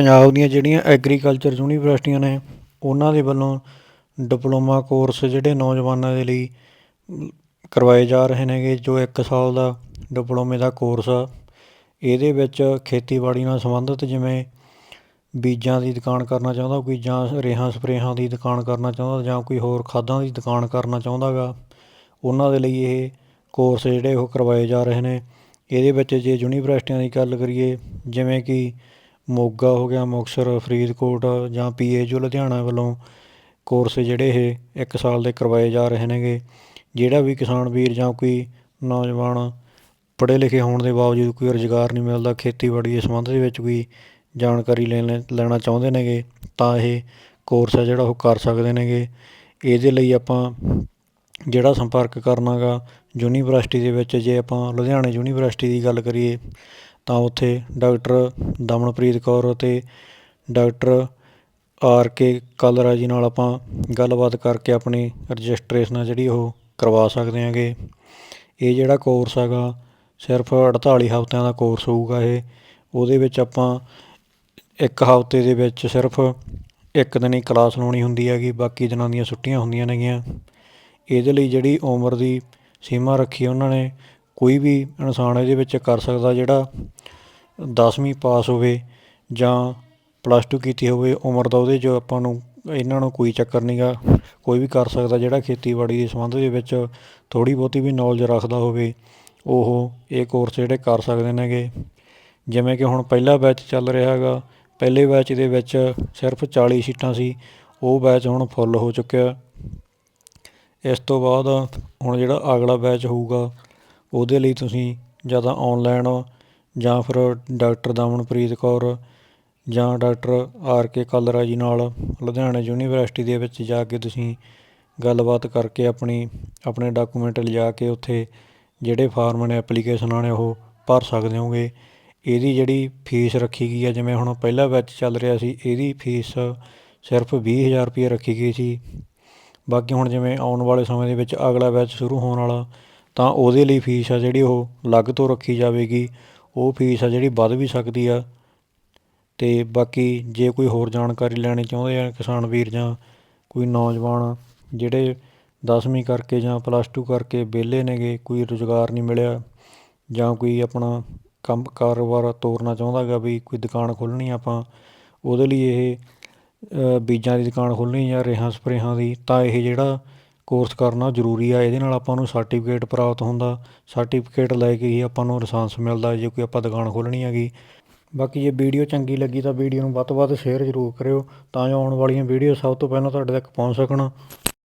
ਪੰਜਾਬ ਦੀਆਂ ਜਿਹੜੀਆਂ ਐਗਰੀਕਲਚਰ ਯੂਨੀਵਰਸਿਟੀਆਂ ਨੇ, ਉਹਨਾਂ ਦੇ ਵੱਲੋਂ ਡਿਪਲੋਮਾ ਕੋਰਸ ਜਿਹੜੇ ਨੌਜਵਾਨਾਂ ਦੇ ਲਈ ਕਰਵਾਏ ਜਾ ਰਹੇ ਨੇਗੇ, ਜੋ ਇੱਕ ਸਾਲ ਦਾ ਡਿਪਲੋਮੇ ਦਾ ਕੋਰਸ ਆ। ਇਹਦੇ ਵਿੱਚ ਖੇਤੀਬਾੜੀ ਨਾਲ ਸੰਬੰਧਿਤ ਜਿਵੇਂ ਬੀਜਾਂ ਦੀ ਦੁਕਾਨ ਕਰਨਾ ਚਾਹੁੰਦਾ ਕੋਈ ਜਾਂ ਰੇਹਾਂ ਸਪਰੇਹਾਂ ਦੀ ਦੁਕਾਨ ਕਰਨਾ ਚਾਹੁੰਦਾ ਜਾਂ ਕੋਈ ਹੋਰ ਖਾਦਾਂ ਦੀ ਦੁਕਾਨ ਕਰਨਾ ਚਾਹੁੰਦਾ ਗਾ, ਉਹਨਾਂ ਦੇ ਲਈ ਇਹ ਕੋਰਸ ਜਿਹੜੇ ਉਹ ਕਰਵਾਏ ਜਾ ਰਹੇ ਨੇ। ਇਹਦੇ ਵਿੱਚ ਜੇ ਯੂਨੀਵਰਸਿਟੀਆਂ ਦੀ ਗੱਲ ਕਰੀਏ, ਜਿਵੇਂ ਕਿ ਮੋਗਾ ਹੋ ਗਿਆ, ਮੁਕਤਸਰ, ਫਰੀਦਕੋਟ ਜਾਂ ਪੀ ਐੱਚ ਯੂ ਲੁਧਿਆਣਾ ਵੱਲੋਂ ਕੋਰਸ ਜਿਹੜੇ ਇਹ ਇੱਕ ਸਾਲ ਦੇ ਕਰਵਾਏ ਜਾ ਰਹੇ ਨੇਗੇ। ਜਿਹੜਾ ਵੀ ਕਿਸਾਨ ਵੀਰ ਜਾਂ ਕੋਈ ਨੌਜਵਾਨ ਪੜ੍ਹੇ ਲਿਖੇ ਹੋਣ ਦੇ ਬਾਵਜੂਦ ਕੋਈ ਰੁਜ਼ਗਾਰ ਨਹੀਂ ਮਿਲਦਾ, ਖੇਤੀਬਾੜੀ ਦੇ ਸੰਬੰਧ ਦੇ ਵਿੱਚ ਕੋਈ ਜਾਣਕਾਰੀ ਲੈਣ ਲੈਣਾ ਚਾਹੁੰਦੇ ਨੇਗੇ, ਤਾਂ ਇਹ ਕੋਰਸ ਹੈ ਜਿਹੜਾ ਉਹ ਕਰ ਸਕਦੇ ਨੇਗੇ। ਇਹਦੇ ਲਈ ਆਪਾਂ ਜਿਹੜਾ ਸੰਪਰਕ ਕਰਨਾ ਗਾ ਯੂਨੀਵਰਸਿਟੀ ਦੇ ਵਿੱਚ, ਜੇ ਆਪਾਂ ਲੁਧਿਆਣੇ ਯੂਨੀਵਰਸਿਟੀ ਦੀ ਗੱਲ ਕਰੀਏ ਤਾਂ ਉੱਥੇ ਡਾਕਟਰ ਦਮਨਪ੍ਰੀਤ ਕੌਰ ਅਤੇ ਡਾਕਟਰ ਆਰ ਕੇ ਕਾਲਰਾ ਜੀ ਨਾਲ ਆਪਾਂ ਗੱਲਬਾਤ ਕਰਕੇ ਆਪਣੀ ਰਜਿਸਟ੍ਰੇਸ਼ਨ ਆ ਜਿਹੜੀ ਉਹ ਕਰਵਾ ਸਕਦੇ ਹੈਗੇ ਇਹ ਜਿਹੜਾ ਕੋਰਸ ਹੈਗਾ, ਸਿਰਫ 48 ਹਫ਼ਤਿਆਂ ਦਾ ਕੋਰਸ ਹੋਊਗਾ ਇਹ। ਉਹਦੇ ਵਿੱਚ ਆਪਾਂ ਇੱਕ ਹਫ਼ਤੇ ਦੇ ਵਿੱਚ ਸਿਰਫ ਇੱਕ ਦਿਨ ਹੀ ਕਲਾਸ ਲਾਉਣੀ ਹੁੰਦੀ ਹੈਗੀ, ਬਾਕੀ ਦਿਨਾਂ ਦੀਆਂ ਛੁੱਟੀਆਂ ਹੁੰਦੀਆਂ ਨੇਗੀਆਂ। ਇਹਦੇ ਲਈ ਜਿਹੜੀ ਉਮਰ ਦੀ ਸੀਮਾ ਰੱਖੀ ਉਹਨਾਂ ਨੇ ਕੋਈ ਵੀ ਇਨਸਾਨ ਇਹਦੇ ਵਿੱਚ ਕਰ ਸਕਦਾ ਜਿਹੜਾ ਦਸਵੀਂ ਪਾਸ ਹੋਵੇ ਜਾਂ ਪਲੱਸ ਟੂ ਕੀਤੀ ਹੋਵੇ, ਉਮਰ ਦਾ ਉਹਦੇ 'ਚ ਆਪਾਂ ਨੂੰ ਇਹਨਾਂ ਨੂੰ ਕੋਈ ਚੱਕਰ ਨਹੀਂਗਾ ਕੋਈ ਵੀ ਕਰ ਸਕਦਾ ਜਿਹੜਾ ਖੇਤੀਬਾੜੀ ਦੇ ਸੰਬੰਧ ਦੇ ਵਿੱਚ ਥੋੜ੍ਹੀ ਬਹੁਤੀ ਵੀ ਨੌਲੇਜ ਰੱਖਦਾ ਹੋਵੇ, ਉਹ ਇਹ ਕੋਰਸ ਜਿਹੜੇ ਕਰ ਸਕਦੇ ਨੇਗੇ। ਜਿਵੇਂ ਕਿ ਹੁਣ ਪਹਿਲਾ ਬੈਚ ਚੱਲ ਰਿਹਾ ਹੈਗਾ, ਪਹਿਲੇ ਬੈਚ ਦੇ ਵਿੱਚ ਸਿਰਫ 40 ਸੀਟਾਂ ਸੀ, ਉਹ ਬੈਚ ਹੁਣ ਫੁੱਲ ਹੋ ਚੁੱਕਿਆ। ਇਸ ਤੋਂ ਬਾਅਦ ਹੁਣ ਜਿਹੜਾ ਅਗਲਾ ਬੈਚ ਹੋਊਗਾ ਉਹਦੇ ਲਈ ਤੁਸੀਂ ਜਾਂ ਤਾਂ ਔਨਲਾਈਨ ਜਾਂ ਫਿਰ ਡਾਕਟਰ ਦਮਨਪ੍ਰੀਤ ਕੌਰ ਜਾਂ ਡਾਕਟਰ ਆਰ ਕੇ ਕਾਲਰਾ ਜੀ ਨਾਲ ਲੁਧਿਆਣਾ ਯੂਨੀਵਰਸਿਟੀ ਦੇ ਵਿੱਚ ਜਾ ਕੇ ਤੁਸੀਂ ਗੱਲਬਾਤ ਕਰਕੇ ਆਪਣੀ, ਆਪਣੇ ਡਾਕੂਮੈਂਟ ਲਿਜਾ ਕੇ ਉੱਥੇ ਜਿਹੜੇ ਫਾਰਮ ਨੇ ਐਪਲੀਕੇਸ਼ਨਾਂ ਨੇ ਉਹ ਭਰ ਸਕਦੇ ਹੋਗੇ ਇਹਦੀ ਜਿਹੜੀ ਫੀਸ ਰੱਖੀ ਗਈ ਹੈ ਜਿਵੇਂ ਹੁਣ ਪਹਿਲਾ ਬੈਚ ਚੱਲ ਰਿਹਾ ਸੀ, ਇਹਦੀ ਫੀਸ ਸਿਰਫ 20000 ਰੁਪਏ ਰੱਖੀ ਗਈ ਸੀ। ਬਾਕੀ ਹੁਣ ਜਿਵੇਂ ਆਉਣ ਵਾਲੇ ਸਮੇਂ ਦੇ ਵਿੱਚ ਅਗਲਾ ਬੈਚ ਸ਼ੁਰੂ ਹੋਣ ਵਾਲਾ ਤਾਂ ਉਹਦੇ ਲਈ ਫੀਸ ਆ ਜਿਹੜੀ ਉਹ ਅਲੱਗ ਤੋਂ ਰੱਖੀ ਜਾਵੇਗੀ। ਉਹ ਫੀਸ ਆ ਜਿਹੜੀ ਵੱਧ ਵੀ ਸਕਦੀ ਆ। ਅਤੇ ਬਾਕੀ ਜੇ ਕੋਈ ਹੋਰ ਜਾਣਕਾਰੀ ਲੈਣੀ ਚਾਹੁੰਦੇ ਆ ਕਿਸਾਨ ਵੀਰ ਜਾਂ ਕੋਈ ਨੌਜਵਾਨ ਜਿਹੜੇ ਦਸਵੀਂ ਕਰਕੇ ਜਾਂ ਪਲੱਸ ਟੂ ਕਰਕੇ ਵਿਹਲੇ ਨੇਗੇ, ਕੋਈ ਰੁਜ਼ਗਾਰ ਨਹੀਂ ਮਿਲਿਆ ਜਾਂ ਕੋਈ ਆਪਣਾ ਕੰਮ ਕਾਰੋਬਾਰ ਤੋਰਨਾ ਚਾਹੁੰਦਾ ਗਾ ਵੀ ਕੋਈ ਦੁਕਾਨ ਖੋਲ੍ਹਣੀ ਆਪਾਂ, ਉਹਦੇ ਲਈ ਇਹ ਬੀਜਾਂ ਦੀ ਦੁਕਾਨ ਖੋਲ੍ਹਣੀ ਜਾਂ ਰੇਹਾਂ ਸਪਰੇਹਾਂ ਦੀ, ਤਾਂ ਇਹ ਜਿਹੜਾ ਕੋਰਸ ਕਰਨਾ ਜ਼ਰੂਰੀ ਆ, ਇਹਦੇ ਨਾਲ ਆਪਾਂ ਨੂੰ ਸਰਟੀਫਿਕੇਟ ਪ੍ਰਾਪਤ ਹੁੰਦਾ। ਸਰਟੀਫਿਕੇਟ ਲੈ ਕੇ ਹੀ ਆਪਾਂ ਨੂੰ ਲਾਇਸੈਂਸ ਮਿਲਦਾ, ਜੇ ਕੋਈ ਆਪਾਂ ਦੁਕਾਨ ਖੋਲ੍ਹਣੀ ਹੈਗੀ। ਬਾਕੀ ਜੇ ਵੀਡੀਓ ਚੰਗੀ ਲੱਗੀ ਤਾਂ ਵੀਡੀਓ ਨੂੰ ਵੱਧ ਤੋਂ ਵੱਧ ਸ਼ੇਅਰ ਜ਼ਰੂਰ ਕਰਿਓ, ਤਾਂ ਜੋ ਆਉਣ ਵਾਲੀਆਂ ਵੀਡੀਓ ਸਭ ਤੋਂ ਪਹਿਲਾਂ ਤੁਹਾਡੇ ਤੱਕ ਪਹੁੰਚ ਸਕਣ।